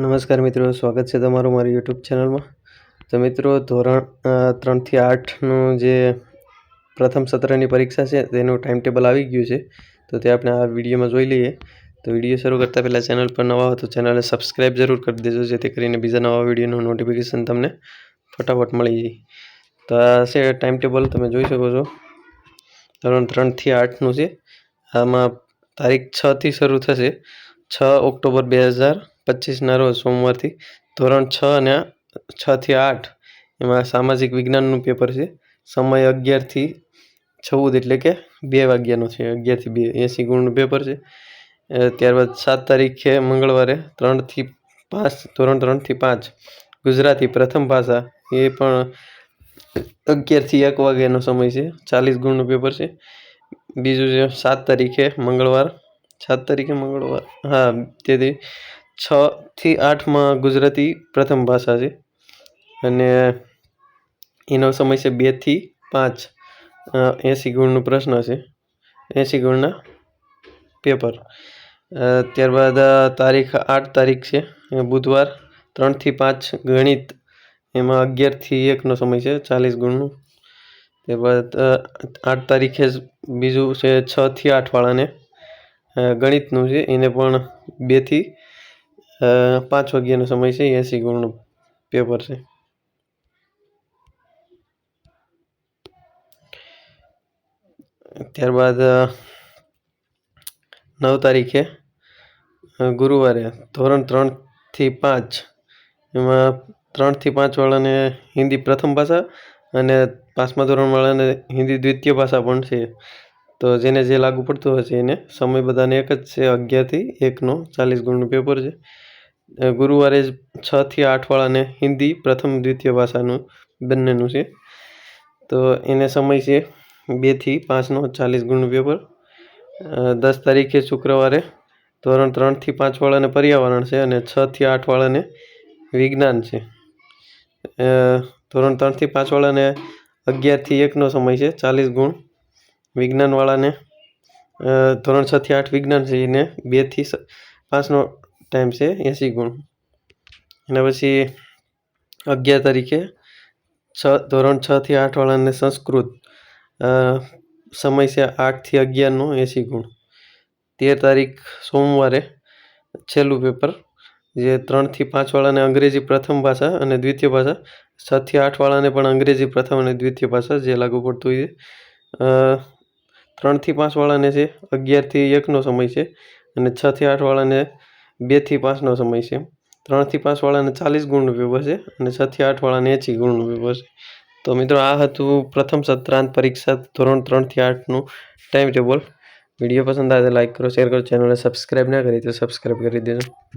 નમસ્કાર મિત્રો, સ્વાગત છે તમારું મારી યુટ્યુબ ચેનલમાં. તો મિત્રો, ધોરણ ત્રણથી આઠનું જે પ્રથમ સત્રની પરીક્ષા છે, તેનું ટાઈમ ટેબલ આવી ગયું છે. તો તે આપણે આ વિડીયોમાં જોઈ લઈએ. તો વીડિયો શરૂ કરતાં પહેલાં ચેનલ પર નવા હો તો ચેનલને સબસ્ક્રાઈબ જરૂર કરી દેજો, જેથી કરીને બીજા નવા વિડીયોનું નોટિફિકેશન તમને ફટાફટ મળી જાય. તો આ છે ટાઈમ ટેબલ તમે જોઈ શકો છો. ધોરણ ત્રણથી આઠનું છે. આમાં તારીખ છથી શરૂ થશે. છ ઓક્ટોબર બે હજાર પચીસના રોજ સોમવારથી ધોરણ છ અને છથી આઠ, એમાં સામાજિક વિજ્ઞાનનું પેપર છે. સમય અગિયારથી ચૌદ એટલે કે બે વાગ્યાનો છે, અગિયારથી બે એંસી ગુણનું પેપર છે. ત્યારબાદ સાત તારીખે મંગળવારે ત્રણથી પાંચ, ધોરણ ત્રણથી પાંચ, ગુજરાતી પ્રથમ ભાષા, એ પણ અગિયારથી એક વાગ્યાનો સમય છે, ચાલીસ ગુણનું પેપર છે. બીજું છે, સાત તારીખે મંગળવાર, સાત તારીખે મંગળવાર, હા, તેથી છ થી આઠમાં ગુજરાતી પ્રથમ ભાષા છે. અને એનો સમય છે બેથી પાંચ. એંસી ગુણનું પ્રશ્ન છે. એંસી ગુણના પેપર. ત્યારબાદ તારીખ આઠ તારીખ છે. બુધવાર ત્રણથી પાંચ ગણિત. એમાં અગિયારથી એકનો સમય છે, ચાલીસ ગુણનું. ત્યારબાદ આઠ તારીખે બીજું છે છથી આઠવાળાને. ગણિતનું છે, એને પણ બેથી પાંચ વાગ્યાનો સમય છે, એંસી ગુણનું પેપર છે. ત્યારબાદ નવ તારીખે ગુરુવારે ધોરણ ત્રણથી પાંચ, એમાં ત્રણથી પાંચવાળાને હિન્દી પ્રથમ ભાષા અને પાંચમા ધોરણવાળાને હિન્દી દ્વિતીય ભાષા પણ છે. તો જેને જે લાગુ પડતું હશે એને સમય બધાને એક જ છે અગિયારથી એકનો ચાલીસ ગુણનું પેપર છે. ગુરુવારે જ છથી આઠવાળાને હિન્દી પ્રથમ દ્વિતીય ભાષાનું બંનેનું છે. તો એને સમય છે બેથી પાંચનો ચાલીસ ગુણનું પેપર દસ તારીખે શુક્રવારે ધોરણ ત્રણથી પાંચવાળાને પર્યાવરણ છે અને છથી આઠવાળાને વિજ્ઞાન છે. ધોરણ ત્રણથી પાંચવાળાને અગિયારથી એકનો સમય છે, ચાલીસ ગુણ વિજ્ઞાનવાળાને ધોરણ છથી આઠ વિજ્ઞાન છે એને બેથી પાંચનો ટાઈમ છે એંસી ગુણ. એના પછી અગિયાર તારીખે છ, ધોરણ છથી આઠવાળાને સંસ્કૃત સમય છે આઠથી અગિયારનો એંસી ગુણ. તેર તારીખ સોમવારે છેલ્લું પેપર, જે ત્રણથી પાંચવાળાને અંગ્રેજી પ્રથમ ભાષા અને દ્વિતીય ભાષા છથી આઠવાળાને પણ અંગ્રેજી પ્રથમ અને દ્વિતીય ભાષા જે લાગુ પડતું હોય ત્રણથી પાંચવાળાને છે અગિયારથી એકનો સમય છે અને છથી આઠવાળાને બેથી પાંચનો સમય છે. ત્રણથી પાંચવાળાને ચાલીસ ગુણનું પેપર છે અને છથી આઠવાળાને એંસી ગુણનું પેપર છે. તો મિત્રો, આ હતું પ્રથમ સત્રાંત પરીક્ષા ધોરણ ત્રણથી આઠનું ટાઈમ ટેબલ વીડિયો પસંદ આવે તો લાઇક કરો શેર કરો ચેનલને સબસ્ક્રાઈબ ના કરી તો સબસ્ક્રાઈબ કરી દેજો.